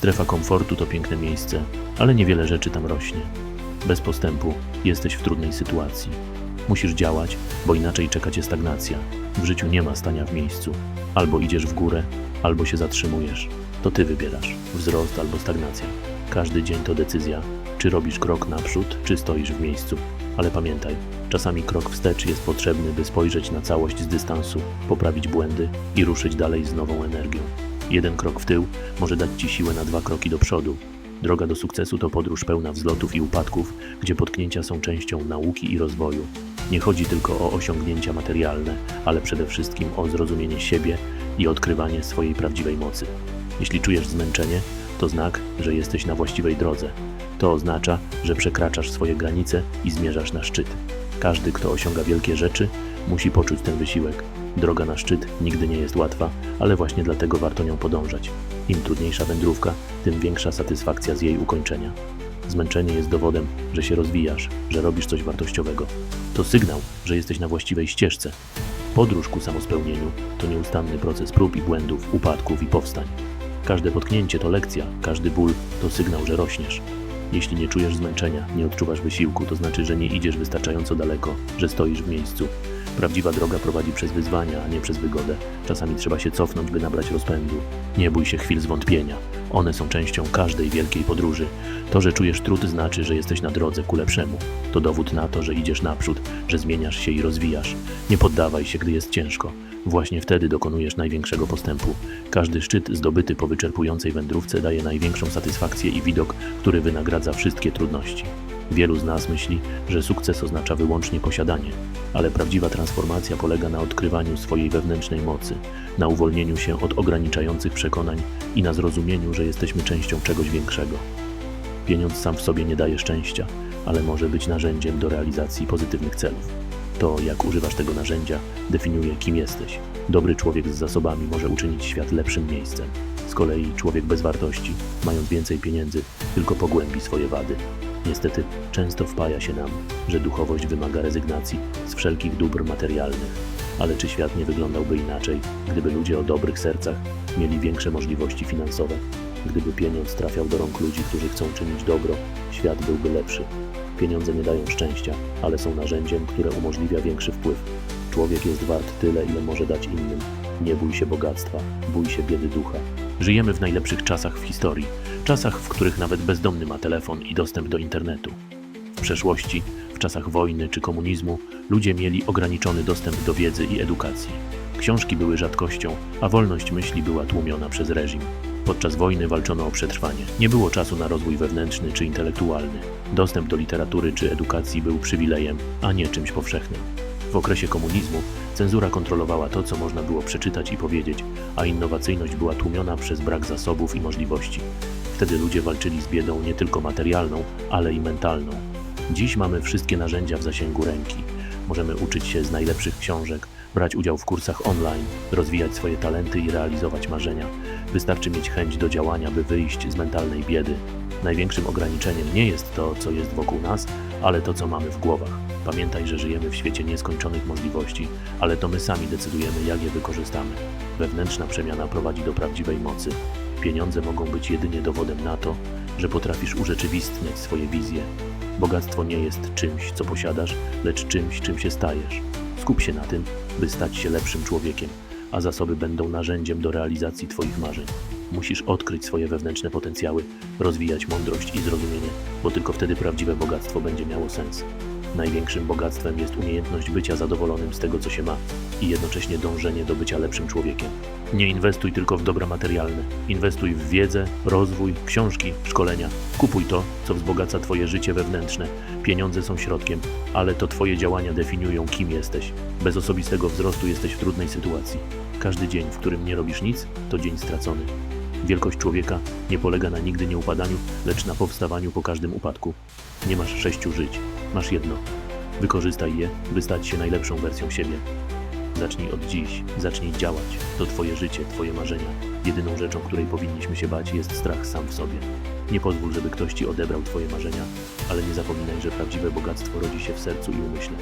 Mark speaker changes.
Speaker 1: Strefa komfortu to piękne miejsce, ale niewiele rzeczy tam rośnie. Bez postępu jesteś w trudnej sytuacji. Musisz działać, bo inaczej czeka cię stagnacja. W życiu nie ma stania w miejscu. Albo idziesz w górę, albo się zatrzymujesz. To ty wybierasz wzrost albo stagnacja. Każdy dzień to decyzja, czy robisz krok naprzód, czy stoisz w miejscu. Ale pamiętaj, czasami krok wstecz jest potrzebny, by spojrzeć na całość z dystansu, poprawić błędy i ruszyć dalej z nową energią. Jeden krok w tył może dać ci siłę na dwa kroki do przodu. Droga do sukcesu to podróż pełna wzlotów i upadków, gdzie potknięcia są częścią nauki i rozwoju. Nie chodzi tylko o osiągnięcia materialne, ale przede wszystkim o zrozumienie siebie i odkrywanie swojej prawdziwej mocy. Jeśli czujesz zmęczenie, to znak, że jesteś na właściwej drodze. To oznacza, że przekraczasz swoje granice i zmierzasz na szczyt. Każdy, kto osiąga wielkie rzeczy, musi poczuć ten wysiłek. Droga na szczyt nigdy nie jest łatwa, ale właśnie dlatego warto nią podążać. Im trudniejsza wędrówka, tym większa satysfakcja z jej ukończenia. Zmęczenie jest dowodem, że się rozwijasz, że robisz coś wartościowego. To sygnał, że jesteś na właściwej ścieżce. Podróż ku samospełnieniu to nieustanny proces prób i błędów, upadków i powstań. Każde potknięcie to lekcja, każdy ból to sygnał, że rośniesz. Jeśli nie czujesz zmęczenia, nie odczuwasz wysiłku, to znaczy, że nie idziesz wystarczająco daleko, że stoisz w miejscu. Prawdziwa droga prowadzi przez wyzwania, a nie przez wygodę. Czasami trzeba się cofnąć, by nabrać rozpędu. Nie bój się chwil zwątpienia. One są częścią każdej wielkiej podróży. To, że czujesz trud, znaczy, że jesteś na drodze ku lepszemu. To dowód na to, że idziesz naprzód, że zmieniasz się i rozwijasz. Nie poddawaj się, gdy jest ciężko. Właśnie wtedy dokonujesz największego postępu. Każdy szczyt zdobyty po wyczerpującej wędrówce daje największą satysfakcję i widok, który wynagradza wszystkie trudności. Wielu z nas myśli, że sukces oznacza wyłącznie posiadanie, ale prawdziwa transformacja polega na odkrywaniu swojej wewnętrznej mocy, na uwolnieniu się od ograniczających przekonań i na zrozumieniu, że jesteśmy częścią czegoś większego. Pieniądz sam w sobie nie daje szczęścia, ale może być narzędziem do realizacji pozytywnych celów. To, jak używasz tego narzędzia, definiuje, kim jesteś. Dobry człowiek z zasobami może uczynić świat lepszym miejscem. Z kolei człowiek bez wartości, mając więcej pieniędzy, tylko pogłębi swoje wady. Niestety, często wpaja się nam, że duchowość wymaga rezygnacji z wszelkich dóbr materialnych. Ale czy świat nie wyglądałby inaczej, gdyby ludzie o dobrych sercach mieli większe możliwości finansowe? Gdyby pieniądz trafiał do rąk ludzi, którzy chcą czynić dobro, świat byłby lepszy. Pieniądze nie dają szczęścia, ale są narzędziem, które umożliwia większy wpływ. Człowiek jest wart tyle, ile może dać innym. Nie bój się bogactwa, bój się biedy ducha. Żyjemy w najlepszych czasach w historii, czasach, w których nawet bezdomny ma telefon i dostęp do internetu. W przeszłości, w czasach wojny czy komunizmu, ludzie mieli ograniczony dostęp do wiedzy i edukacji. Książki były rzadkością, a wolność myśli była tłumiona przez reżim. Podczas wojny walczono o przetrwanie. Nie było czasu na rozwój wewnętrzny czy intelektualny. Dostęp do literatury czy edukacji był przywilejem, a nie czymś powszechnym. W okresie komunizmu cenzura kontrolowała to, co można było przeczytać i powiedzieć, a innowacyjność była tłumiona przez brak zasobów i możliwości. Wtedy ludzie walczyli z biedą nie tylko materialną, ale i mentalną. Dziś mamy wszystkie narzędzia w zasięgu ręki. Możemy uczyć się z najlepszych książek, brać udział w kursach online, rozwijać swoje talenty i realizować marzenia. Wystarczy mieć chęć do działania, by wyjść z mentalnej biedy. Największym ograniczeniem nie jest to, co jest wokół nas, ale to, co mamy w głowach. Pamiętaj, że żyjemy w świecie nieskończonych możliwości, ale to my sami decydujemy, jak je wykorzystamy. Wewnętrzna przemiana prowadzi do prawdziwej mocy. Pieniądze mogą być jedynie dowodem na to, że potrafisz urzeczywistniać swoje wizje. Bogactwo nie jest czymś, co posiadasz, lecz czymś, czym się stajesz. Skup się na tym, by stać się lepszym człowiekiem, a zasoby będą narzędziem do realizacji Twoich marzeń. Musisz odkryć swoje wewnętrzne potencjały, rozwijać mądrość i zrozumienie, bo tylko wtedy prawdziwe bogactwo będzie miało sens. Największym bogactwem jest umiejętność bycia zadowolonym z tego, co się ma i jednocześnie dążenie do bycia lepszym człowiekiem. Nie inwestuj tylko w dobra materialne. Inwestuj w wiedzę, rozwój, książki, szkolenia. Kupuj to, co wzbogaca Twoje życie wewnętrzne. Pieniądze są środkiem, ale to Twoje działania definiują, kim jesteś. Bez osobistego wzrostu jesteś w trudnej sytuacji. Każdy dzień, w którym nie robisz nic, to dzień stracony. Wielkość człowieka nie polega na nigdy nie upadaniu, lecz na powstawaniu po każdym upadku. Nie masz sześciu żyć, masz jedno. Wykorzystaj je, by stać się najlepszą wersją siebie. Zacznij od dziś, zacznij działać. To Twoje życie, Twoje marzenia. Jedyną rzeczą, której powinniśmy się bać, jest strach sam w sobie. Nie pozwól, żeby ktoś Ci odebrał Twoje marzenia, ale nie zapominaj, że prawdziwe bogactwo rodzi się w sercu i umyśle.